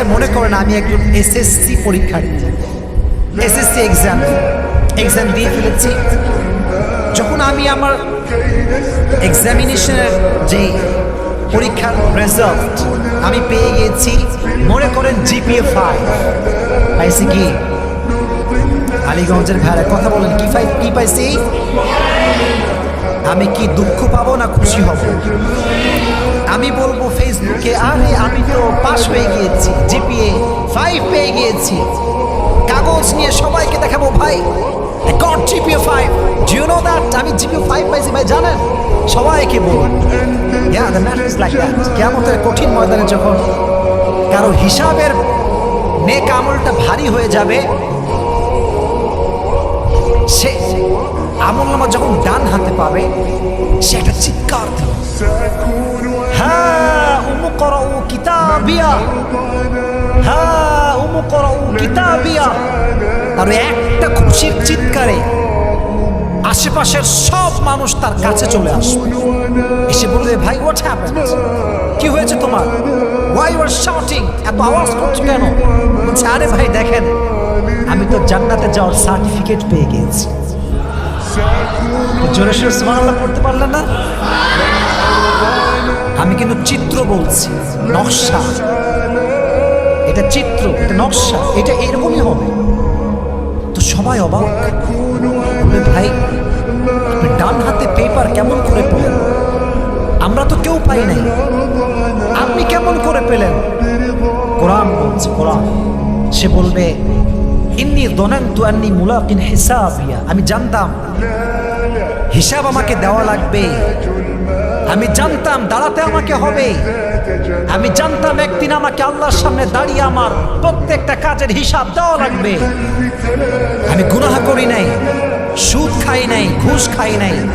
আচ্ছা মনে করেন আমি একজন এসএসসি পরীক্ষার্থী এসএসসি এক্সাম এক্সাম দিয়ে ফেলেছি। যখন আমি আমার এক্সামিনেশনের যে পরীক্ষার রেজাল্ট আমি পেয়ে গেছি মনে করেন জিপিএ ফাইভ পাইছি কি? আলীগঞ্জের ভাইয়ের কথা বলেন, কি ফাইভ কি পাইছি? আমি কি দুঃখ পাবো না খুশি হব? আমি বলব ফেসবুকে আরে আমি তো পাস হয়ে গিয়েছি জিপিএ ফাইভ পেয়ে গিয়েছি। কাগজ নিয়ে সবাইকে দেখাবো ভাই। গড জিপিএ ফাইভ জিও নো দ্যাট আমি জিপিএ ফাইভ পাইছি ভাই, জানেন? সবাইকে বলুন ইয়া ম্যাটার ইজ লাইক কঠিন ময়দানে যখন কারও হিসাবের নেক আমলটা ভারী হয়ে যাবে, সে আমল নামা যখন ডান হাতে পাবে, সে একটা চিৎকার দিল হ্যাঁ উমু করো কিতাবিয়া হ্যাঁ উমু করো কিতাবিয়া আর একটা খুশির চিৎকারে আশেপাশের সব মানুষ তার কাছে চলে আসবে। এসে বলবে, ভাই হোয়াট হ্যাপেন্ড কি হয়েছে তোমার? ওয়াই ইউ আর শাউটিং এত আওয়াজ করছ কেন? আরে ভাই, দেখেন, আমি তো জান্নাতে যাওয়ার সার্টিফিকেট পেয়ে গিয়েছি। জোরে সোরে সুবহানাল্লাহ পড়তে পারলেন না? বলছি নকশা। এটা চিত্র, এটা নকশা, এটা এরকমই হবে। তো সবাই অবাক। ভাই ডান হাতে পেপার কেমন করে পেলেন? আমরা তো কেউ পাই নাই। আপনি কেমন করে পেলেন? কোরআন বলছে, কোরআন। সে বলবে, ইন্নি দনান্তু আন্নি মুলাকিন হিসাবিয়া। আমি জানতাম। হিসাব আমাকে দেওয়া লাগবে। আমি জানতাম দাঁড়াতে আমাকে হবে। আমি জানতাম একদিন আমাকে আল্লাহর সামনে দাঁড়িয়ে আমার প্রত্যেকটা কাজের হিসাব দেওয়া লাগবে। আমি গুনাহ করি নাই, সুদ খাই নাই, ঘুষ খাই নাই।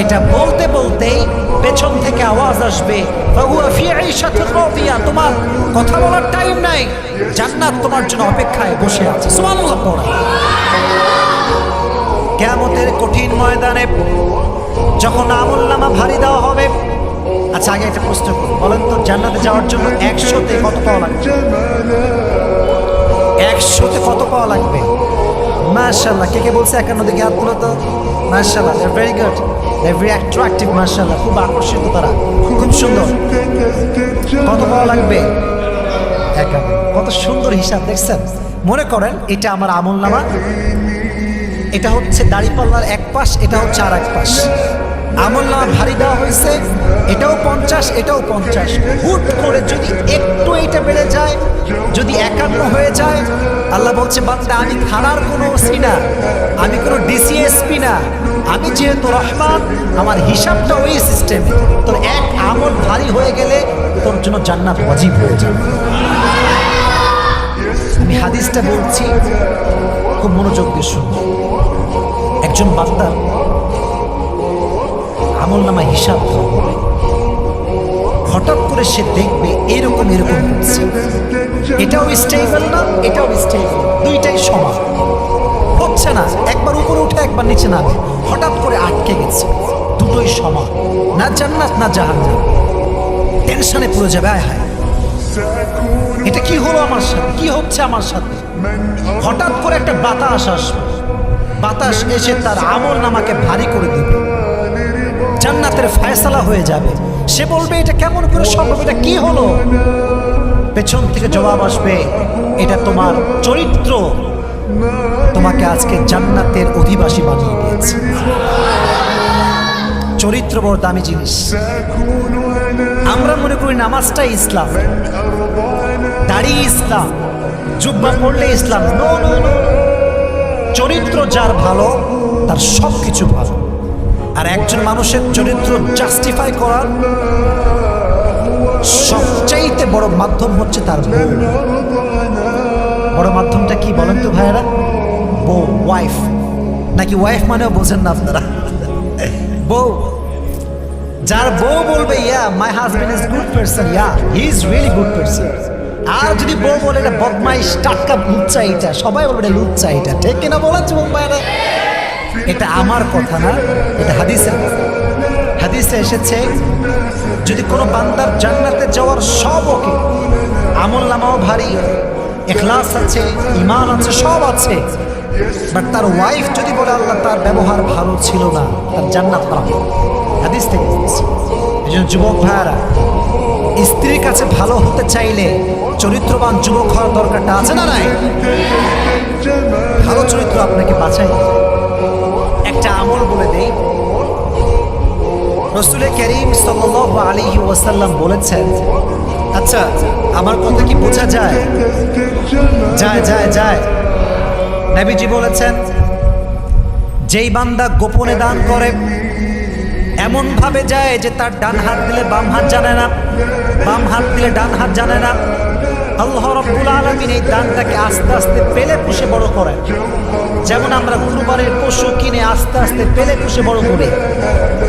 এটা বলতে বলতেই পেছন থেকে আওয়াজ আসবে। "ফাহুয়া ফি ঈশাতির তোমার কথা বলার টাইম নাই। জান্নাত তোমার জন্য অপেক্ষায় বসে আছে। সুবহানাল্লাহ, পড়া। কেয়ামতের কঠিন ময়দানে যখন আমল নামা ভারী দেওয়া হবে আচ্ছা আগে একটা প্রশ্ন করি বলেন তো, জান্নাতে যাওয়ার জন্য একশোতে কত পাওয়া লাগবে? একশোতে কত পাওয়া লাগবে? মার্শাল্লাহ কে কে বলছে একান্ন দিকে হাত তুলো তো? মার্শাল্লাহ they very good they very attractive মার্শাল্লাহ খুব আকর্ষিত তারা। খুব সুন্দর। কত পাওয়া লাগবে? একান্ন। কত সুন্দর হিসাব, দেখছেন? মনে করেন, এটা আমার আমল নামা এটা হচ্ছে দাড়িপাল্লার এক পাশ, এটা হচ্ছে আর এক পাশ। আমল নামা ভারী দেওয়া হয়েছে, এটাও পঞ্চাশ এটাও পঞ্চাশ। হুট করে যদি একটু এটা বেড়ে যায়, যদি একান্ন হয়ে যায়, আল্লাহ বলছে, বান্দা, আমি থানার কোনো ওসি না, আমি কোনো ডিসিএসপি না, আমি যেহেতু রহমান, আমার হিসাবটা ওই সিস্টেমে। তোর এক আমল ভারী হয়ে গেলে তোর জন্য জান্নাত ওয়াজিব হয়ে যাবে। আমি হাদিসটা বলছি, খুব মনোযোগ দিয়ে শুনুন। একজন বান্দার আমল নামা হিসাব। হঠাৎ করে সে দেখবে এরকম এরকম হচ্ছে। এটাও স্টেবল না, এটাও স্টেবল। দুইটাই সমান। হচ্ছে না, একবার উপরে উঠে একবার নিচে নামে। হঠাৎ করে আটকে গেছে। দুটোই সমান। না জান্নাত, না জাহান্নাম। টেনশনে পড়ে যাবে, আয় হায়। এটা কি হলো আমার সাথে? কি হচ্ছে আমার সাথে? হঠাৎ করে একটা বাতাস আসবে। বাতাস এসে তার আমল নামাকে ভারী করে দিবে জান্নাতের ফায়সালা হয়ে যাবে সে বলবে এটা কেমন করে সম্ভব এটা কি হলো পেছন থেকে জবাব আসবে এটা তোমার চরিত্র তোমাকে আজকে জান্নাতের অধিবাসী বানিয়ে দিয়েছে চরিত্র বড় দামি জিনিস আমরা মনে করি নামাজটাই ইসলাম দাঁড়িয়ে ইসলাম জুব্বা পড়লে ইসলাম নো নো নো চরিত্র যার ভালো, তার সব কিছু ভালো। আর একজন মানুষের চরিত্র জাস্টিফাই করার সবচাইতে বড় মাধ্যম হচ্ছে তার বউ। বড় মাধ্যমটা কি বলেন তো ভাইয়েরা? বউ ওয়াইফ নাকি ওয়াইফ মানেও বোঝেন না আপনারা? বউ। যার বউ বলবে yeah my husband is good person yeah he is really good person আর যদি বউ বলে এটা বদমাইশ, টাটকা লুচ্চা এটা, সবাই বলবে এটা লুচ্চা এটা। ঠিক কিনা বলেছে মুম্বাইরা এটা আমার কথা না, এটা হাদিসের কথা। হাদিসে এসেছে, যদি কোনো বান্দার জান্নাতে যাওয়ার সব ওকে, আমল নামাও ভারী, এখলাস আছে ইমান আছে, সব আছে বাট তার ওয়াইফ যদি বলে আল্লাহ তার ব্যবহার ভালো ছিল না, তার জান্নাত হাদিস থেকে এই জন্য যুবক ভাইয়ারা স্ত্রীর কাছে ভালো হতে চাইলে চরিত্রবান যুবক হওয়ার দরকারটা আছে না নাই? ভালো চরিত্র আপনাকে বাঁচাই। একটা আমল বলে দেই। রসুলের করিম সাল্লাহ আলী ওয়াসাল্লাম বলেছেন আচ্ছা আমার কথা কি বোঝা যায়? যায় যায় যায়। নবীজি বলেছেন, যেই বান্দা গোপনে দান করে এমন ভাবে যায় যে তার ডান হাত দিলে বাম হাত জানে না। বাম হাত দিলে ডান হাত জানে না। আল্লাহ রব্বুল আলমিন এই দানটাকে আস্তে আস্তে পেলে পুষে বড় করে। যেমন আমরা কুরবানের পশু কিনে আস্তে আস্তে পেলে পুষে বড় করি।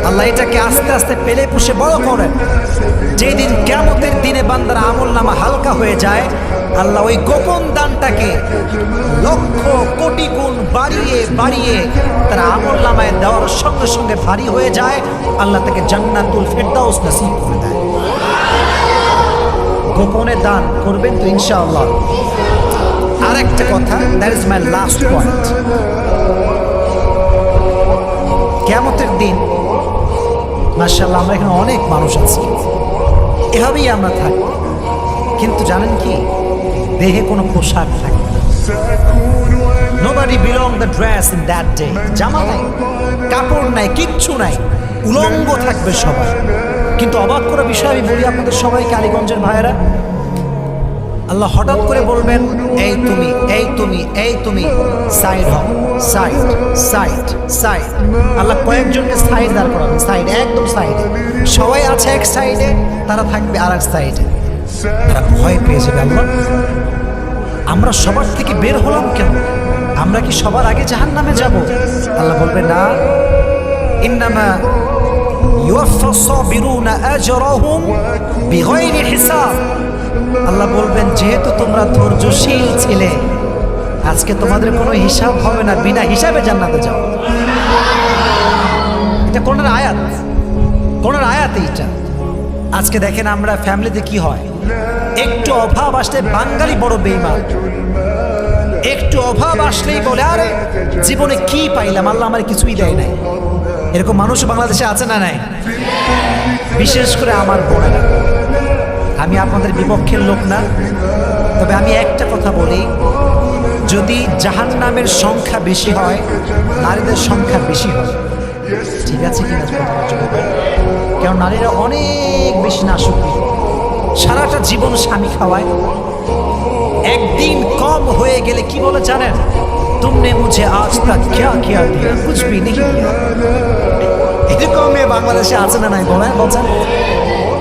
আল্লাহ এটাকে আস্তে আস্তে পেলে পুষে বড় করেন। যেই দিন কেমতের দিনে বান্দার আমল নামা হালকা হয়ে যায়, আল্লাহ ওই গোপন দানটাকে লক্ষ কোটি গুণ বাড়িয়ে বাড়িয়ে তার আমল নামায় দেওয়ার সঙ্গে সঙ্গে ভারী হয়ে যায়। আল্লাহ তাকে জান্নাতুল ফেরদাউস নসিব করে দেয়। গোপনে দান করবেন তো ইনশাআল্লাহ। আর একটা কথা that is my last point কেমতের দিন মার্শাল্লাহ আমরা এখানে অনেক মানুষ আছি। এভাবেই আমরা থাকি। কিন্তু জানেন কি? দেহে কোনো পোশাক থাকে nobody belong the dress in that day জামা নাই, কাপড় নাই, কিচ্ছু নাই। উলঙ্গ থাকবে সবাই। কিন্তু অবাক করা বিষয় আমি বলি আপনাদের সবাইকে কালীগঞ্জের ভাইয়েরা। আল্লাহ হঠাৎ করে বলবেন, এই তুমি এই তুমি এই তুমি, সাইড হও, সাইড সাইড সাইড। আল্লাহ কয়েকজনকে সাইড দাঁড় করাবেন, সাইড, একদম সাইডে। সবাই আছে এক সাইডে, তারা থাকবে আর এক সাইডে। তারা ভয় পেয়ে যাবে, আল্লাহ। আমরা সবার থেকে বের হলাম কেন? আমরা কি সবার আগে জাহান নামে যাব? আল্লাহ বলবে, না। ইন্নামা হিসাব আল্লাহ বলবেন, যেহেতু তোমরা ধৈর্যশীল ছিলে, আজকে তোমাদের কোনো হিসাব হবে না, বিনা হিসাবে জান্নাতে যাও। এটা কোনের আয়াত। কোনের আয়াত এইটা। আজকে দেখেন আমরা ফ্যামিলিতে কি হয়? একটু অভাব আসলে বাঙালি বড় বেইমান একটু অভাব আসলেই বলে, আরে, জীবনে কি পাইলাম? আল্লাহ আমার কিছুই দেয় নাই। এরকম মানুষ বাংলাদেশে আছে না নাই? বিশেষ করে আমার বোনেরা। আমি আপনাদের বিপক্ষের লোক না, তবে আমি একটা কথা বলি, যদি জাহান নামের সংখ্যা বেশি হয়, নারীদের সংখ্যা বেশি হয় ঠিক আছে কিনা কারণ নারীরা অনেক বেশি নাশুকি। সারাটা জীবন স্বামী খাওয়ায়। একদিন কম হয়ে গেলে কি বলে জানেন? তুমনে মুঝে আজ তক क्या किया दिया कुछ भी नहीं किया এরকম মেয়ে বাংলাদেশে আছে না নাই বলেন বলছেন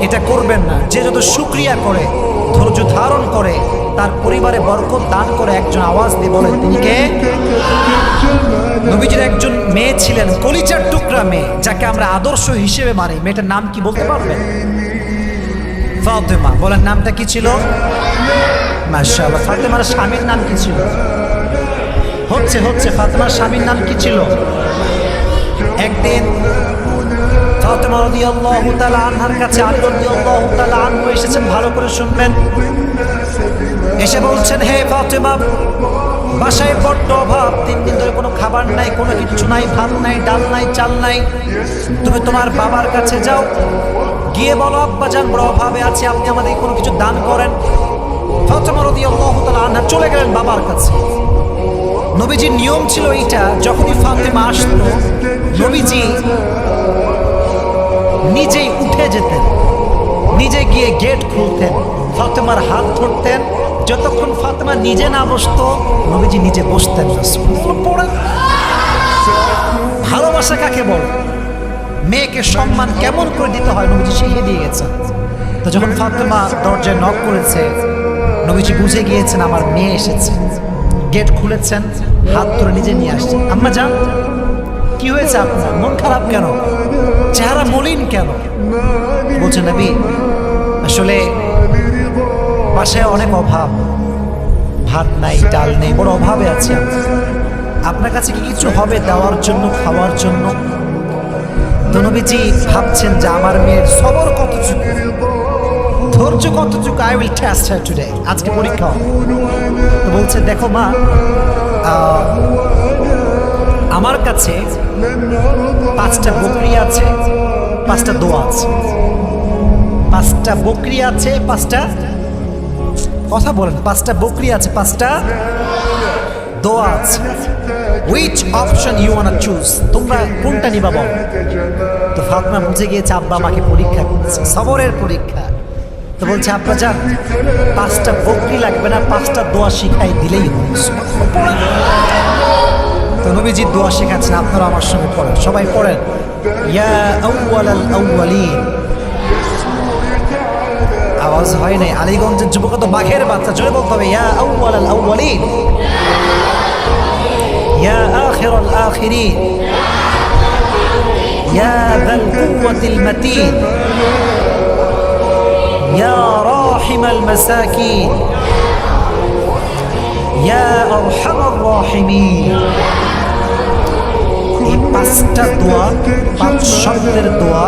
এটা করবেন না যে যত সুক্রিয়া করে ধৈর্য ধারণ করে তার পরিবারে বরকত দান করে একজন আওয়াজ দিয়ে বলেন তিনি কে নবীজির একজন মেয়ে ছিলেন কলিচার টুকরা মেয়ে যাকে আমরা আদর্শ হিসেবে মানি মেয়েটার নাম কি বলতে পারবেন ফাতেমা বলেন নামটা কি ছিল মাশাআল্লাহ ফাতেমার স্বামীর নাম কি ছিল হচ্ছে হচ্ছে ফাতেমার স্বামীর নাম কি ছিল? একদিন আনহার কাছে এসেছেন, ভালো করে শুনবেন। এসে বলছেন বাসায় বড্ড অভাব। তিন দিন ধরে কোনো খাবার নাই, কোনো কিচ্ছু নাই ভাত নাই, ডাল নাই, চাল নাই। তুমি তোমার বাবার কাছে যাও। গিয়ে বলো, আব্বা যান, বড় অভাবে আছে, আপনি আমাদের কোনো কিছু দান করেন? ফাতেমা রাদিয়াল্লাহু তাআলা আনহা চলে গেলেন বাবার কাছে। নবীজির নিয়ম ছিল এইটা, যখনই ফাতেমা আসতো, নবীজি নিজেই উঠে যেতেন, নিজে গিয়ে গেট খুলতেন, ফাতেমার হাত ধরতেন, যতক্ষণ ফাতেমা নিজে না বসতো, নবীজি নিজে বসতেন ভালোবাসা কাকে বল? মেয়েকে সম্মান কেমন করে দিতে হয়? নবীজি শিখিয়ে দিয়ে গেছেন তো যখন ফাতেমা দরজায় নক করেছে, নবীজি বুঝে গিয়েছেন, আমার মেয়ে এসেছে। গেট খুলেছেন, হাত ধরে নিজে নিয়ে আসছেন। আম্মা যান, কি হয়েছে আপনার? মন খারাপ কেন? চেহারা মলিন কেন? বলছে নবী, আসলে বাসায় অনেক অভাব। ভাত নাই, ডাল নেই, বড় অভাবে আছে আপনার কাছে কি কিছু হবে দেওয়ার জন্য, খাওয়ার জন্য? তো নবীজি ভাবছেন যে আমার মেয়ের সবর কতটুকু? ধৈর্য কতটুকু I will test her today আজকে পরীক্ষা। তো বলছে, দেখো মা আমার কাছে পাঁচটা বকরি আছে, পাঁচটা দোয়া আছে। পাঁচটা বকরি আছে, পাঁচটা কথা বলেন, পাঁচটা বকরি আছে, পাঁচটা দোয়া আছে। Which option you want choose তোমরা কোনটা নিবা বল? তো ফাতমা বুঝে গিয়েছে, আব্বা আমাকে পরীক্ষা করছে সবরের পরীক্ষা। তো বলছে, আব্বা যান পাঁচটা বকরি লাগবে না, পাঁচটা দোয়া শিখাই দিলেই হবে। তো নবীজির দোয়া শেখাচ্ছেন, আপনারা আমার সঙ্গে পড়েন, সবাই পড়েন। আওয়াজ হয় নাই, আলীগঞ্জের যুবক তো বাঘের বাচ্চা, জোরে বলতে হবে, ইয়া আউয়াল আল আউয়ালিন। ইয়া আখির আল আখিরিন। ইয়া যাল কুওয়াতিল মাতিন। রাহিম আল মাসাকিন ইয়া আরহামার রাহিমিন এই পাঁচটা দোয়া, পাঁচ শব্দের দোয়া,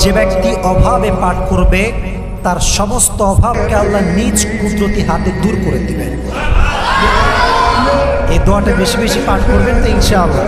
যে ব্যক্তি অভাবে পাঠ করবে, তার সমস্ত অভাবকে আল্লাহ নিজ কুদরতি হাতে দূর করে দিবেন। এই দোয়াটা বেশি বেশি পাঠ করবেন তো ইনশাআল্লাহ।